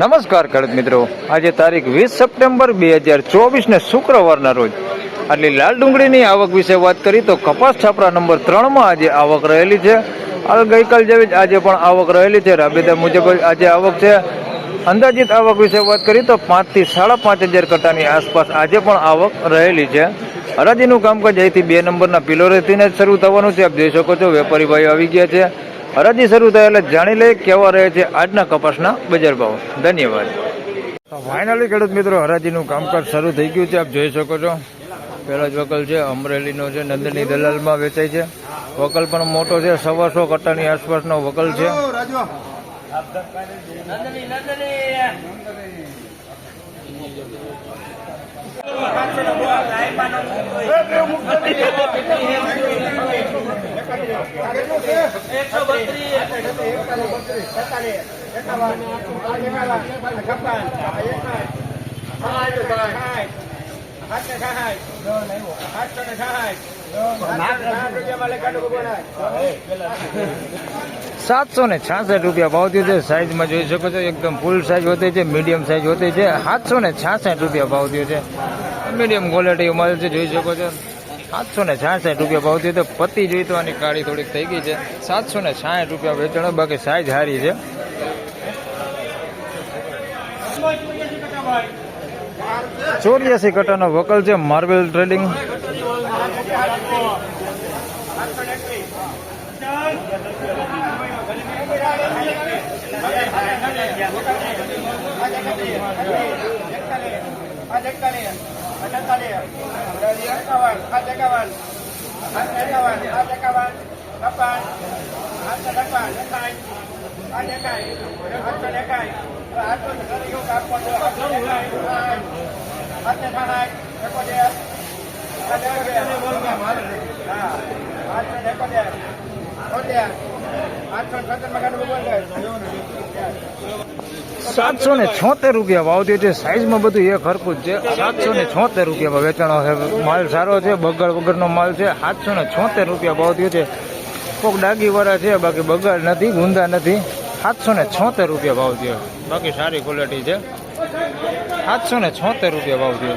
નમસ્કાર ખેડૂત મિત્રો. આજે તારીખ વીસ સપ્ટેમ્બર બે હજાર ચોવીસ ને શુક્રવારના રોજ. આટલી લાલ ડુંગળીની આવક વિશે વાત કરી તો કપાસ છાપરા નંબર ત્રણમાં આજે આવક રહેલી છે. હાલ ગઈકાલ જેવી જ આજે પણ આવક રહેલી છે. રાબેદા મુજબ આજે આવક છે. અંદાજિત આવક વિશે વાત કરી તો પાંચથી સાડા પાંચ હજાર કટ્ટાની આસપાસ આજે પણ આવક રહેલી છે. હરાજીનું કામકાજ અહીંથી બે નંબરના પિલોરેથી જ શરૂ થવાનું છે. આપ જોઈ શકો છો, વેપારી ભાઈઓ આવી ગયા છે. હરાજી શરૂ થાય એટલે જાણી લઈએ કેવા રહે છે આજના કપાસના બજાર ભાવ. ધન્યવાદ. ફાઇનલી ખેડૂત મિત્રો હરાજીનું કામકાજ શરૂ થઈ ગયું છે. આપ જોઈ શકો છો. પહેલો જ વકલ છે અમરેલીનો છે નંદની દલાલમાં વેચાય છે. વકલ પણ મોટો છે સવાસો કટ્ટાની આસપાસનો વકલ છે. સાતસો ને છાસઠ રૂપિયા ભાવ થયો છે. સાઈઝમાં જોઈ શકો છો, એકદમ ફૂલ સાઈઝ હોતી છે મીડિયમ સાઈઝ હોતી છે. સાતસો ને છાસઠ રૂપિયા ભાવ થયો છે. મીડિયમ ક્વોલિટી મળે છે, જોઈ શકો છો. સાતસો ને છાસઠ રૂપિયા ભાવ તો પતી જોઈ તો આની કાળી થોડીક થઈ ગઈ છે. સાતસો ને છાસઠ રૂપિયા વેચાણ બાકી સાઈઝ સારી છે. ચોર્યાસી કટાનો વકલ છે marble trading. Natalia, dari kawan, ada kawan, ada kawan, ada kawan, kapan, ada kawan, kain, ada kain, ada kain, ada kayu kapon, ada kain, ada kain, kemudian ada kemudian kemudian, kemudian, ada kemudian makan dulu guys. સાતસો ને છોતેર રૂપિયા ભાવ થયો છે. સાઈઝમાં બધું એક હરકું જ છે. સાતસો ને છોતેર રૂપિયામાં વેચાણો છે. માલ સારો છે. બગડ વગરનો માલ છે. સાતસો ને છોતેર રૂપિયા ભાવ થયો છે. કોક ડાગીવાળા છે, બાકી બગાડ નથી, ગુંદા નથી. સાતસો ને છોતેર રૂપિયા ભાવ થયો બાકી સારી ક્વોલિટી છે. સાતસો ને છોતેર રૂપિયા ભાવ થયો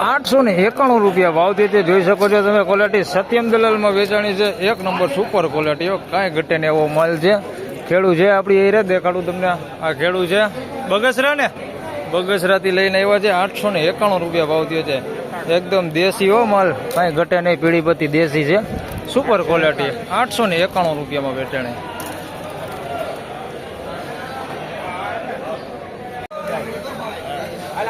આઠસો ને એકાણું રૂપિયા ભાવ થયો છે જોઈ શકો છો તમે ક્વોલિટી સત્યમ દલાલમાં વેચાણી છે. એક નંબર સુપર ક્વોલિટી કાંઈ ઘટે એવો માલ છે. ખેડૂ છે આપણી એ રે દેખાડું તમને. આ ખેડૂ છે. બગસરા ને? બગસરાથી લઈને આવ્યા છે. આઠસો ને એકાણું રૂપિયા ભાવ થયો છે. એકદમ દેશી હો માલ. કાંઈ ઘટે નહીં. પીળી દેશી છે. સુપર ક્વોલિટી આઠસો ને એકાણું રૂપિયામાં વેચાણી.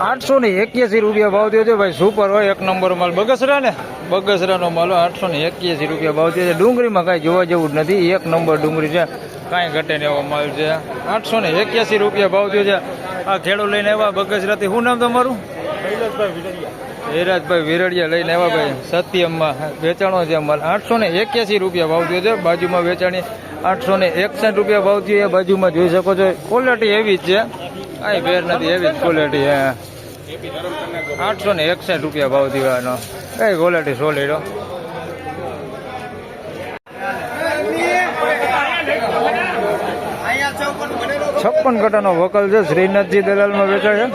આઠસો ને એક્યાસી રૂપિયા ભાવ થયો છે. ભાઈ સુપર હોય. એક નંબર માલ બગસરા ને બગસરાનો માલ આઠસો ને એક્યાસી રૂપિયા ભાવ થયો છે. ડુંગળીમાં કાંઈ જોવા જેવું જ નથી. એક નંબર ડુંગળી છે. કાંઈ ઘટે ને એવો માલ છે. આઠસો ને એક્યાસી રૂપિયા ભાવ થયો છે. આ ખેડૂત લઈને આવ્યા બગસરાથી. શું નામ તમારું? હેરાજભાઈ વિરડિયા લઈને આવ્યા ભાઈ. સત્યમમાં વેચાણો છે માલ આઠસો ને એક્યાસી રૂપિયા ભાવ થયો છે. બાજુમાં વેચાણી આઠસો ને એકસઠ રૂપિયા ભાવ થયો એ બાજુમાં જોઈ શકો છો. ક્વોલિટી એવી જ છે. કઈ ભેર નથી, એવી જ ક્વોલિટી હે. આઠસો ને એકસઠ રૂપિયા ભાવ દીવાનો. કઈ ક્વોલિટી સોલિડો છપ્પન કટાનો વકલ છે, શ્રીનાથજી દલાલમાં વેચાય છે.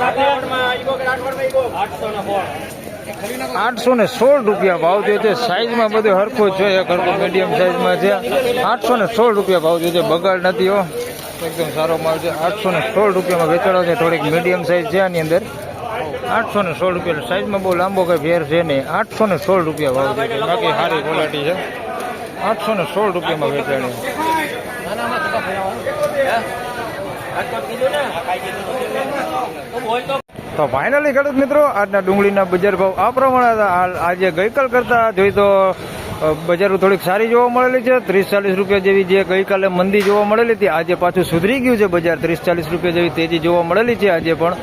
સાથે આઠસો ને સોળ રૂપિયા ભાવ થયો છે, સાઈઝમાં બધું હરખું છે, એક હરખું મીડિયમ સાઈઝમાં છે. આઠસો ને સોળ રૂપિયા ભાવ થયો છે, બગાડ નથી હો. એકદમ સારો માલ છે. આઠસો ને સોળ રૂપિયામાં વેચાણો છે. થોડીક મીડિયમ સાઈઝ છે આની અંદર. આઠસો ને સોળ રૂપિયા સાઇઝમાં બહુ લાંબો કંઈ ફેર છે નહીં. આઠસો ને સોળ રૂપિયા ભાવ છે. બાકી સારી ક્વોલિટી છે. આઠસો ને સોળ રૂપિયામાં વેચાણી તો ફાઇનલી ખેડૂત મિત્રો, આજના ડુંગળીના બજાર ભાવ આ પ્રમાણે હતા. આજે ગઈકાલ કરતા જોઈ તો બજારો થોડીક સારી જોવા મળેલી છે. ત્રીસ ચાલીસ રૂપિયા જેવી જે ગઈકાલે મંદી જોવા મળેલી હતી, આજે પાછું સુધરી ગયું છે બજાર. ત્રીસ ચાલીસ રૂપિયા જેવી તેજી જોવા મળેલી છે આજે પણ.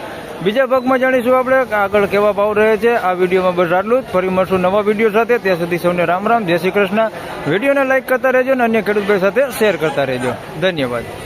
બીજા ભાગમાં જાણીશું આપણે આગળ કેવા ભાવ રહે છે. આ વિડીયોમાં બસ આટલું જ. ફરી મળશું નવા વીડિયો સાથે. ત્યાં સુધી સૌને રામ રામ. જય શ્રી કૃષ્ણ. વિડીયોને લાઇક કરતા રહેજો અને અન્ય ખેડૂત ભાઈ સાથે શેર કરતા રહેજો. ધન્યવાદ.